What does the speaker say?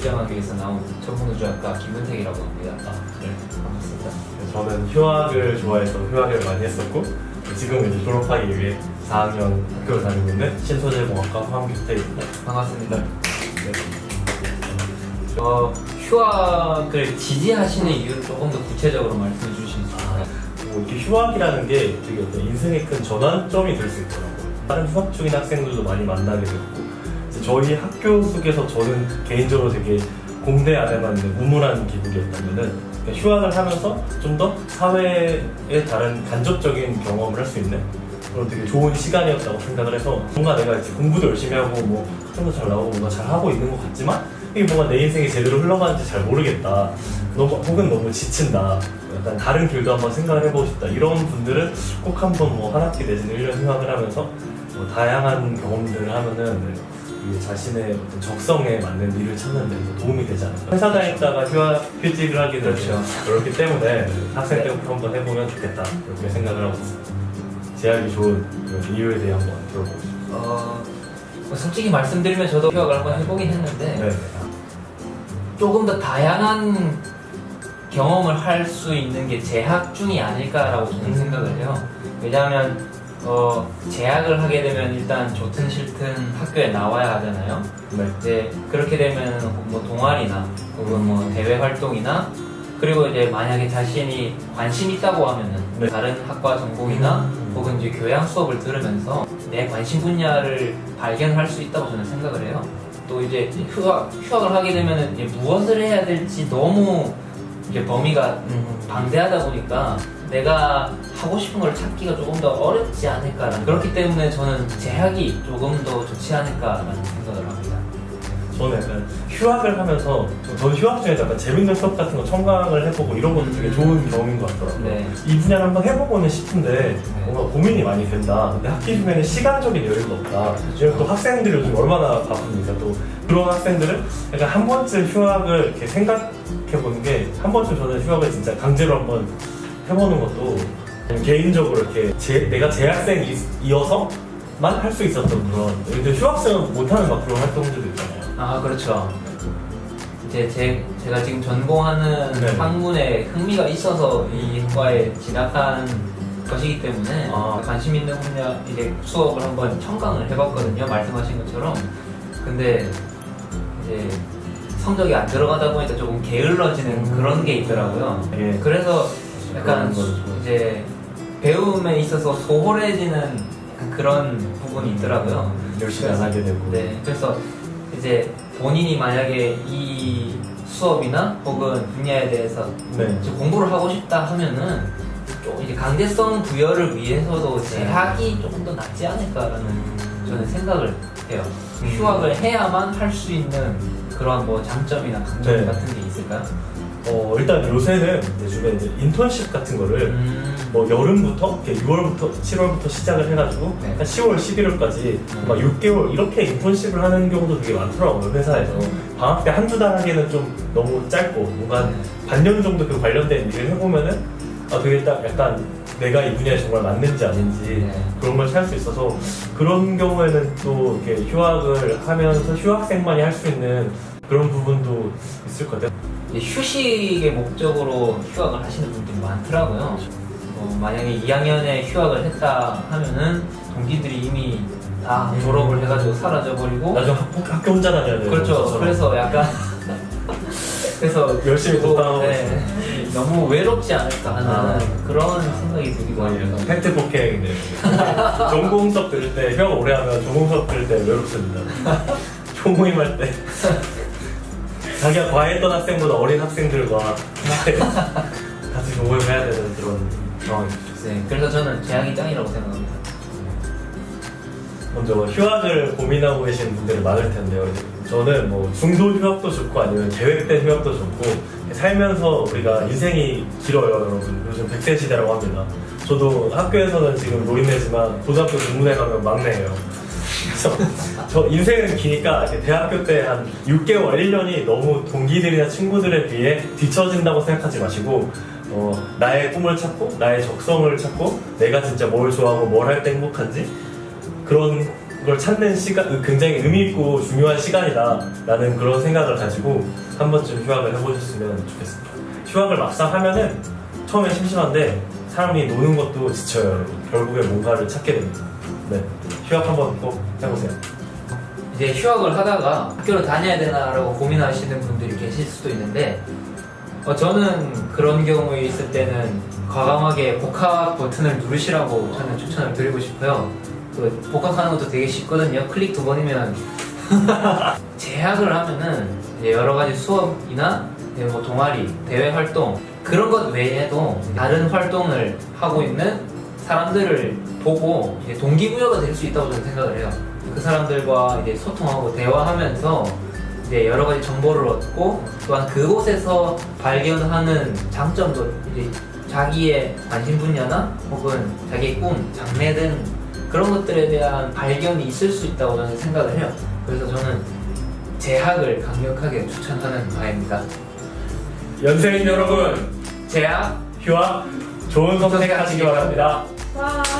대학에서 나온 전문우주학과 김문택이라고 합니다. 아, 네. 반갑습니다. 저는 휴학을 좋아해서 휴학을 많이 했었고 지금 이제 졸업하기 위해 4학년 학교를 다니고 있는 신소재공학과 황규태입니다. 반갑습니다. 네. 어, 휴학을 지지하시는 이유를 조금 더 구체적으로 말씀해 주실 수 있을까요? 뭐 이렇게 휴학이라는 게 되게 어떤 인생의 큰 전환점이 될 수 있더라고요. 다른 휴학 중인 학생들도 많이 만나게 됐고 저희 학교 속에서 저는 개인적으로 되게 공대 안에만 있는 우물한 기분이었다면은 그러니까 휴학을 하면서 좀 더 사회의 다른 간접적인 경험을 할 수 있는 그런 되게 좋은 시간이었다고 생각을 해서 뭔가 내가 이제 공부도 열심히 하고 뭐 학점도 잘 나오고 뭔가 잘 하고 있는 것 같지만 이게 뭔가 내 인생이 제대로 흘러가는지 잘 모르겠다. 너무 혹은 너무 지친다. 약간 다른 길도 한번 생각을 해보고 싶다. 이런 분들은 꼭 한번 뭐 한 학기 내지는 1년 휴학을 하면서 뭐 다양한 경험들을 하면은 이 자신의 어떤 적성에 맞는 일을 찾는 데 도움이 되지 않을까. 회사 다녔다가 휴학 휴직을 하게 되죠. 그렇죠. 그렇기 때문에 학생 때부터 한번 해보면 좋겠다. 이렇게 생각을 하고. 제약이 좋은 그런 이유에 대해 한번 들어보고 싶습니다. 어, 뭐 솔직히 말씀드리면 저도 휴학을 한번 해보긴 했는데 네. 조금 더 다양한 경험을 할 수 있는 게 재학 중이 아닐까라고 저는 생각을 해요. 왜냐하면 어, 재학을 하게 되면 일단 좋든 싫든 학교에 나와야 하잖아요. 네. 이제 그렇게 되면 뭐 동아리나 혹은 뭐 대외 활동이나 그리고 이제 만약에 자신이 관심 있다고 하면은 네. 다른 학과 전공이나 음. 혹은 이제 교양 수업을 들으면서 내 관심 분야를 발견할 수 있다고 저는 생각을 해요. 또 이제 휴학, 휴학을 하게 되면은 이제 무엇을 해야 될지 너무 이제 범위가 방대하다 보니까 내가 하고 싶은 걸 찾기가 조금 더 어렵지 않을까라는 그렇기 때문에 저는 재학이 조금 더 좋지 않을까라는 생각을 합니다. 저는 약간 휴학을 하면서 저는 휴학 중에 약간 재밌는 수업 같은 거 첨가를 해보고 이런 것도 되게 좋은 경험인 것 같더라고요. 네. 이 분야를 한번 해보고는 싶은데 뭔가 고민이 많이 된다. 근데 학기 중에는 시간적인 여유가 없다. 왜냐면 또 학생들이 요즘 얼마나 바쁩니까? 또 그런 학생들은 약간 한 번쯤 휴학을 이렇게 생각해보는 게 한 번쯤 저는 휴학을 진짜 강제로 한번 해보는 것도 개인적으로 이렇게 제- 내가 재학생이어서만 할 수 있었던 그런 근데 휴학생은 못하는 막 그런 활동들도 있잖아요. 아 그렇죠. 이제 제, 제가 지금 전공하는 네. 학문에 흥미가 있어서 이 과에 진학한 것이기 때문에 아. 관심 있는 분야 이제 수업을 한번 청강을 해봤거든요. 말씀하신 것처럼. 근데 이제 성적이 안 들어가다 보니까 조금 게을러지는 음. 그런 게 있더라고요. 예. 그래서 약간 이제 배움에 있어서 소홀해지는 그런 부분이 있더라고요. 열심히 안 하게 되고. 네, 그래서 이제 본인이 만약에 이 수업이나 혹은 분야에 대해서 네. 이제 공부를 하고 싶다 하면은 좀 이제 강제성 부여를 위해서도 재학이 조금 더 낫지 않을까라는 저는 생각을 해요. 음. 휴학을 해야만 할 수 있는 그런 뭐 장점이나 강점 네. 같은 게 있을까요? 어, 일단 요새는 이제 주변에 이제 인턴십 같은 거를 음, 뭐 여름부터 이렇게 6월부터 7월부터 시작을 해가지고 네. 한 10월, 11월까지 음. 막 6개월 이렇게 인턴십을 하는 경우도 되게 많더라고요 회사에서 방학 때 한두 달 하기는 좀 너무 짧고 뭔가 한 반년 정도 그 관련된 일을 해보면은 아 되게 딱 약간 내가 이 분야에 정말 맞는지 아닌지 네. 그런 걸살수 있어서 그런 경우에는 또 이렇게 휴학을 하면서 휴학생만이 할 수 있는 그런 부분도 있을 것 같아요. 휴식의 목적으로 휴학을 하시는 분들이 많더라고요. 뭐 만약에 2학년에 휴학을 했다 하면은 동기들이 이미 다 음. 졸업을 해가지고 사라져 버리고 나중에 학- 학교 혼자 다녀야 돼요. 그렇죠. 저처럼. 그래서 약간 그래서 열심히 또, 독단하고 네, 너무 외롭지 않을까 하는 아. 그런 생각이 들기도 거의 합니다. 약간 팩트 폭행인데 전공 수업 들을 때 휴학 오래 하면 전공 수업 들을 때 외롭습니다. 총모임 할 때 자기가 과했던 학생보다 어린 학생들과 같이 모임해야 되는 그런 상황이죠. 네, 그래서 저는 재학이 짱이라고 생각합니다. 먼저 뭐 휴학을 고민하고 계시는 분들이 많을 텐데요. 저는 뭐 중도 휴학도 좋고 아니면 계획된 휴학도 좋고 살면서 우리가 인생이 길어요, 여러분. 요즘 100세 시대라고 합니다. 저도 학교에서는 지금 노인네지만 고등학교 공문에 가면 막내예요. 그래서 저 인생은 기니까 대학교 때 한 6개월, 1년이 너무 동기들이나 친구들에 비해 뒤처진다고 생각하지 마시고 어, 나의 꿈을 찾고 나의 적성을 찾고 내가 진짜 뭘 좋아하고 뭘 할 때 행복한지 그런 걸 찾는 시간 굉장히 의미 있고 중요한 시간이다라는 그런 생각을 가지고 한 번쯤 휴학을 해보셨으면 좋겠습니다. 휴학을 막상 하면은 처음엔 심심한데 사람이 노는 것도 지쳐요. 여러분. 결국에 뭔가를 찾게 됩니다. 네, 휴학 한번 꼭 해보세요. 이제 휴학을 하다가 학교를 다녀야 되나라고 고민하시는 분들이 계실 수도 있는데 어, 저는 그런 경우에 있을 때는 과감하게 복학 버튼을 누르시라고 저는 추천을 드리고 싶어요. 그 복학하는 것도 되게 쉽거든요. 클릭 두 번이면 재학을 하면은 이제 여러 가지 수업이나 뭐 동아리, 대외 활동 그런 것 외에도 다른 활동을 하고 있는 사람들을 보고 이제 동기부여가 될 수 있다고 저는 생각을 해요. 그 사람들과 이제 소통하고 대화하면서 이제 여러 가지 정보를 얻고 또한 그곳에서 발견하는 장점도 이제 자기의 관심 분야나 혹은 자기의 꿈, 장래 등 그런 것들에 대한 발견이 있을 수 있다고 저는 생각을 해요. 그래서 저는 재학을 강력하게 추천하는 바입니다. 연세인 여러분, 재학 휴학 좋은 선택하시기 바랍니다. 와.